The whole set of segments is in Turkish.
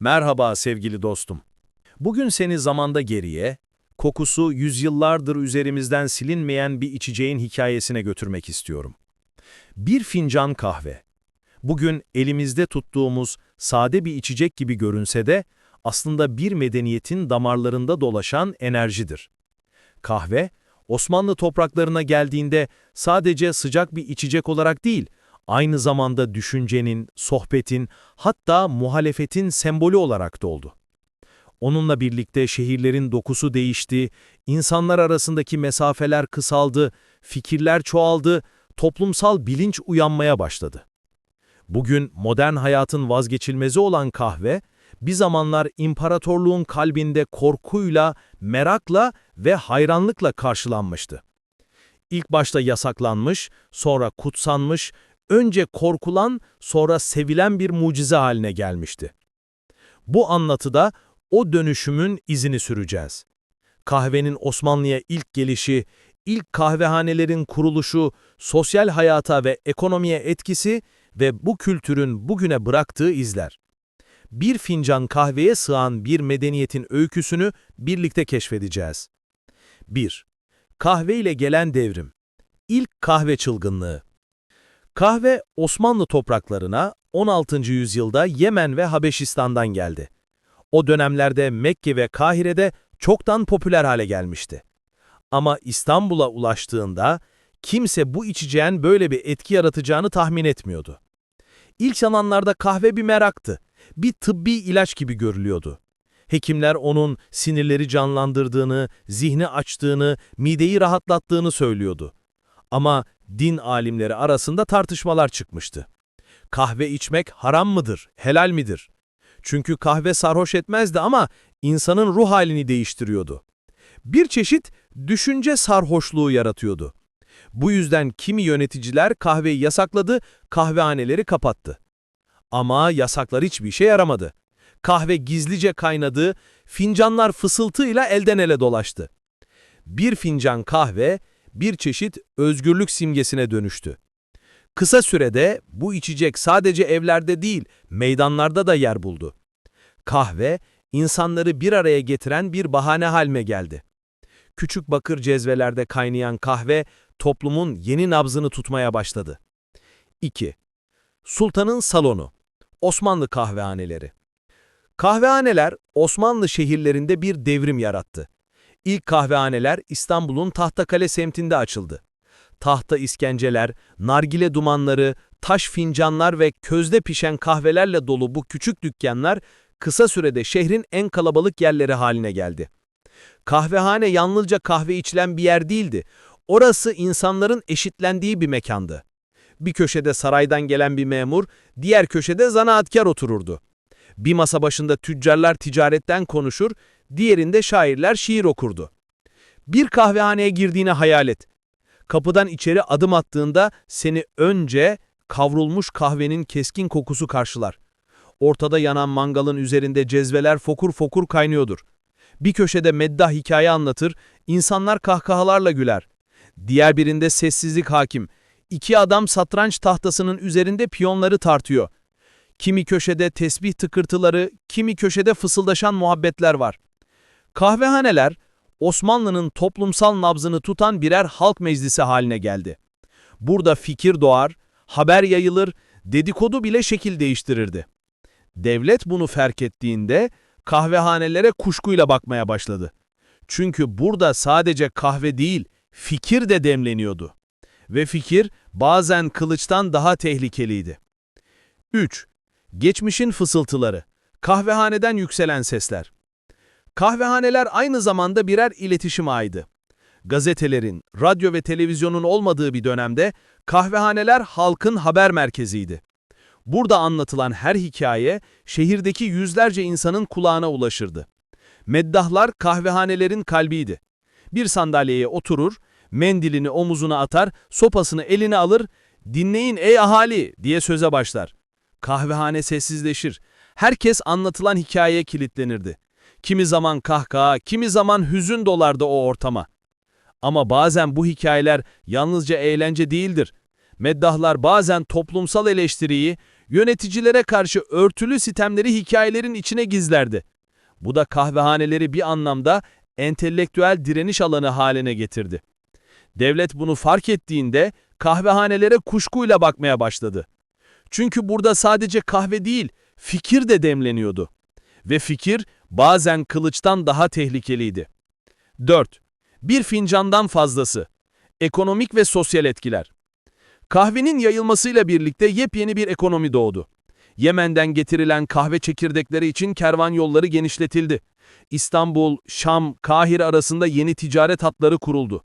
Merhaba sevgili dostum. Bugün seni zamanda geriye, kokusu yüzyıllardır üzerimizden silinmeyen bir içeceğin hikayesine götürmek istiyorum. Bir fincan kahve. Bugün elimizde tuttuğumuz sade bir içecek gibi görünse de aslında bir medeniyetin damarlarında dolaşan enerjidir. Kahve, Osmanlı topraklarına geldiğinde sadece sıcak bir içecek olarak değil, aynı zamanda düşüncenin, sohbetin, hatta muhalefetin sembolü olarak da oldu. Onunla birlikte şehirlerin dokusu değişti, insanlar arasındaki mesafeler kısaldı, fikirler çoğaldı, toplumsal bilinç uyanmaya başladı. Bugün modern hayatın vazgeçilmezi olan kahve, bir zamanlar imparatorluğun kalbinde korkuyla, merakla ve hayranlıkla karşılanmıştı. İlk başta yasaklanmış, sonra kutsanmış, önce korkulan, sonra sevilen bir mucize haline gelmişti. Bu anlatıda o dönüşümün izini süreceğiz. Kahvenin Osmanlı'ya ilk gelişi, ilk kahvehanelerin kuruluşu, sosyal hayata ve ekonomiye etkisi ve bu kültürün bugüne bıraktığı izler. Bir fincan kahveye sığan bir medeniyetin öyküsünü birlikte keşfedeceğiz. 1. Kahve ile gelen devrim. İlk kahve çılgınlığı. Kahve Osmanlı topraklarına 16. yüzyılda Yemen ve Habeşistan'dan geldi. O dönemlerde Mekke ve Kahire'de çoktan popüler hale gelmişti. Ama İstanbul'a ulaştığında kimse bu içeceğin böyle bir etki yaratacağını tahmin etmiyordu. İlk zamanlarda kahve bir meraktı, bir tıbbi ilaç gibi görülüyordu. Hekimler onun sinirleri canlandırdığını, zihni açtığını, mideyi rahatlattığını söylüyordu. Ama din alimleri arasında tartışmalar çıkmıştı. Kahve içmek haram mıdır, helal midir? Çünkü kahve sarhoş etmezdi ama insanın ruh halini değiştiriyordu. Bir çeşit düşünce sarhoşluğu yaratıyordu. Bu yüzden kimi yöneticiler kahveyi yasakladı, kahvehaneleri kapattı. Ama yasaklar hiçbir işe yaramadı. Kahve gizlice kaynadı, fincanlar fısıltıyla elden ele dolaştı. Bir fincan kahve, bir çeşit özgürlük simgesine dönüştü. Kısa sürede bu içecek sadece evlerde değil, meydanlarda da yer buldu. Kahve, insanları bir araya getiren bir bahane haline geldi. Küçük bakır cezvelerde kaynayan kahve, toplumun yeni nabzını tutmaya başladı. 2. Sultanın Salonu Osmanlı kahvehaneleri Kahvehaneler, Osmanlı şehirlerinde bir devrim yarattı. İlk kahvehaneler İstanbul'un Tahtakale semtinde açıldı. Tahta iskenceler, nargile dumanları, taş fincanlar ve közde pişen kahvelerle dolu bu küçük dükkanlar kısa sürede şehrin en kalabalık yerleri haline geldi. Kahvehane yalnızca kahve içilen bir yer değildi. Orası insanların eşitlendiği bir mekandı. Bir köşede saraydan gelen bir memur, diğer köşede zanaatkar otururdu. Bir masa başında tüccarlar ticaretten konuşur, diğerinde şairler şiir okurdu. Bir kahvehaneye girdiğini hayal et. Kapıdan içeri adım attığında seni önce kavrulmuş kahvenin keskin kokusu karşılar. Ortada yanan mangalın üzerinde cezveler fokur fokur kaynıyordur. Bir köşede meddah hikaye anlatır, insanlar kahkahalarla güler. Diğer birinde sessizlik hakim. İki adam satranç tahtasının üzerinde piyonları tartıyor. Kimi köşede tesbih tıkırtıları, kimi köşede fısıldaşan muhabbetler var. Kahvehaneler, Osmanlı'nın toplumsal nabzını tutan birer halk meclisi haline geldi. Burada fikir doğar, haber yayılır, dedikodu bile şekil değiştirirdi. Devlet bunu fark ettiğinde kahvehanelere kuşkuyla bakmaya başladı. Çünkü burada sadece kahve değil, fikir de demleniyordu. Ve fikir bazen kılıçtan daha tehlikeliydi. 3. Geçmişin fısıltıları. Kahvehaneden yükselen sesler. Kahvehaneler aynı zamanda birer iletişim ağıydı. Gazetelerin, radyo ve televizyonun olmadığı bir dönemde kahvehaneler halkın haber merkeziydi. Burada anlatılan her hikaye şehirdeki yüzlerce insanın kulağına ulaşırdı. Meddahlar kahvehanelerin kalbiydi. Bir sandalyeye oturur, mendilini omuzuna atar, sopasını eline alır, dinleyin ey ahali diye söze başlar. Kahvehane sessizleşir. Herkes anlatılan hikayeye kilitlenirdi. Kimi zaman kahkaha, kimi zaman hüzün dolardı o ortama. Ama bazen bu hikayeler yalnızca eğlence değildir. Meddahlar bazen toplumsal eleştiriyi, yöneticilere karşı örtülü sitemleri hikayelerin içine gizlerdi. Bu da kahvehaneleri bir anlamda entelektüel direniş alanı haline getirdi. Devlet bunu fark ettiğinde kahvehanelere kuşkuyla bakmaya başladı. Çünkü burada sadece kahve değil, fikir de demleniyordu. Ve fikir bazen kılıçtan daha tehlikeliydi. 4. Bir fincandan fazlası. Ekonomik ve sosyal etkiler. Kahvenin yayılmasıyla birlikte yepyeni bir ekonomi doğdu. Yemen'den getirilen kahve çekirdekleri için kervan yolları genişletildi. İstanbul, Şam, Kahire arasında yeni ticaret hatları kuruldu.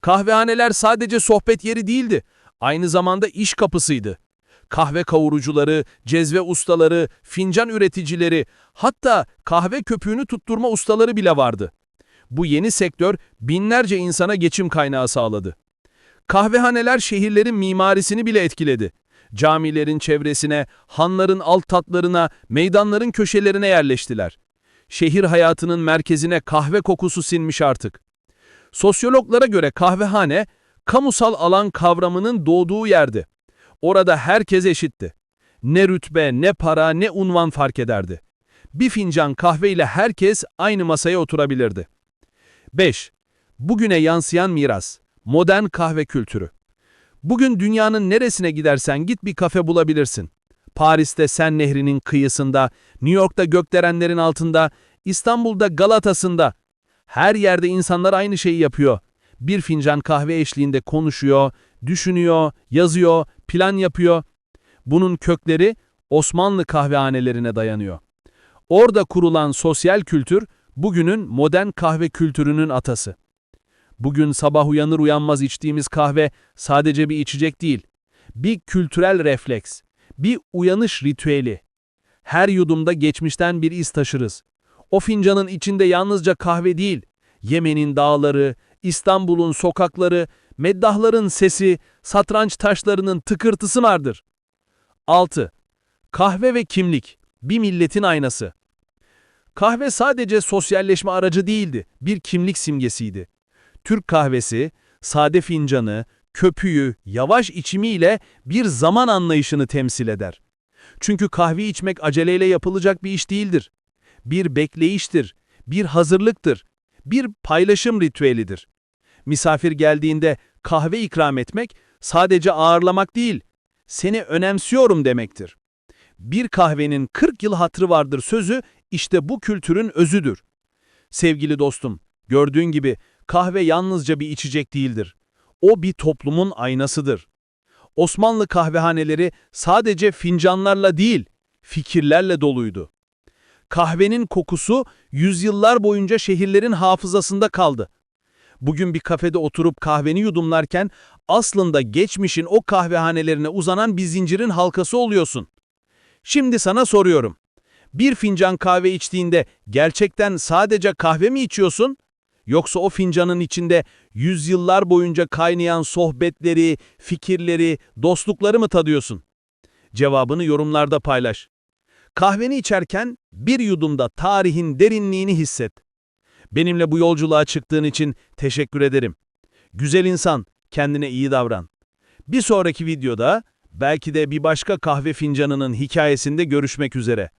Kahvehaneler sadece sohbet yeri değildi, aynı zamanda iş kapısıydı. Kahve kavurucuları, cezve ustaları, fincan üreticileri, hatta kahve köpüğünü tutturma ustaları bile vardı. Bu yeni sektör binlerce insana geçim kaynağı sağladı. Kahvehaneler şehirlerin mimarisini bile etkiledi. Camilerin çevresine, hanların alt tatlarına, meydanların köşelerine yerleştiler. Şehir hayatının merkezine kahve kokusu sinmiş artık. Sosyologlara göre kahvehane, kamusal alan kavramının doğduğu yerdi. Orada herkes eşitti. Ne rütbe, ne para, ne unvan fark ederdi. Bir fincan kahve ile herkes aynı masaya oturabilirdi. 5. Bugüne yansıyan miras. Modern kahve kültürü. Bugün dünyanın neresine gidersen git bir kafe bulabilirsin. Paris'te Sen Nehri'nin kıyısında, New York'ta gökdelenlerin altında, İstanbul'da Galatas'ında. Her yerde insanlar aynı şeyi yapıyor. Bir fincan kahve eşliğinde konuşuyor, düşünüyor, yazıyor, plan yapıyor. Bunun kökleri Osmanlı kahvehanelerine dayanıyor. Orada kurulan sosyal kültür, bugünün modern kahve kültürünün atası. Bugün sabah uyanır uyanmaz içtiğimiz kahve sadece bir içecek değil. Bir kültürel refleks, bir uyanış ritüeli. Her yudumda geçmişten bir iz taşırız. O fincanın içinde yalnızca kahve değil, Yemen'in dağları, İstanbul'un sokakları, meddahların sesi, satranç taşlarının tıkırtısı vardır. 6. Kahve ve kimlik, bir milletin aynası. Kahve sadece sosyalleşme aracı değildi, bir kimlik simgesiydi. Türk kahvesi, sade fincanı, köpüğü, yavaş içimiyle bir zaman anlayışını temsil eder. Çünkü kahve içmek aceleyle yapılacak bir iş değildir. Bir bekleyiştir, bir hazırlıktır, bir paylaşım ritüelidir. Misafir geldiğinde kahve ikram etmek sadece ağırlamak değil, seni önemsiyorum demektir. Bir kahvenin 40 yıl hatrı vardır sözü işte bu kültürün özüdür. Sevgili dostum, gördüğün gibi kahve yalnızca bir içecek değildir. O bir toplumun aynasıdır. Osmanlı kahvehaneleri sadece fincanlarla değil, fikirlerle doluydu. Kahvenin kokusu yüzyıllar boyunca şehirlerin hafızasında kaldı. Bugün bir kafede oturup kahveni yudumlarken aslında geçmişin o kahvehanelerine uzanan bir zincirin halkası oluyorsun. Şimdi sana soruyorum. Bir fincan kahve içtiğinde gerçekten sadece kahve mi içiyorsun? Yoksa o fincanın içinde yüzyıllar boyunca kaynayan sohbetleri, fikirleri, dostlukları mı tadıyorsun? Cevabını yorumlarda paylaş. Kahveni içerken bir yudumda tarihin derinliğini hisset. Benimle bu yolculuğa çıktığın için teşekkür ederim. Güzel insan, kendine iyi davran. Bir sonraki videoda belki de bir başka kahve fincanının hikayesinde görüşmek üzere.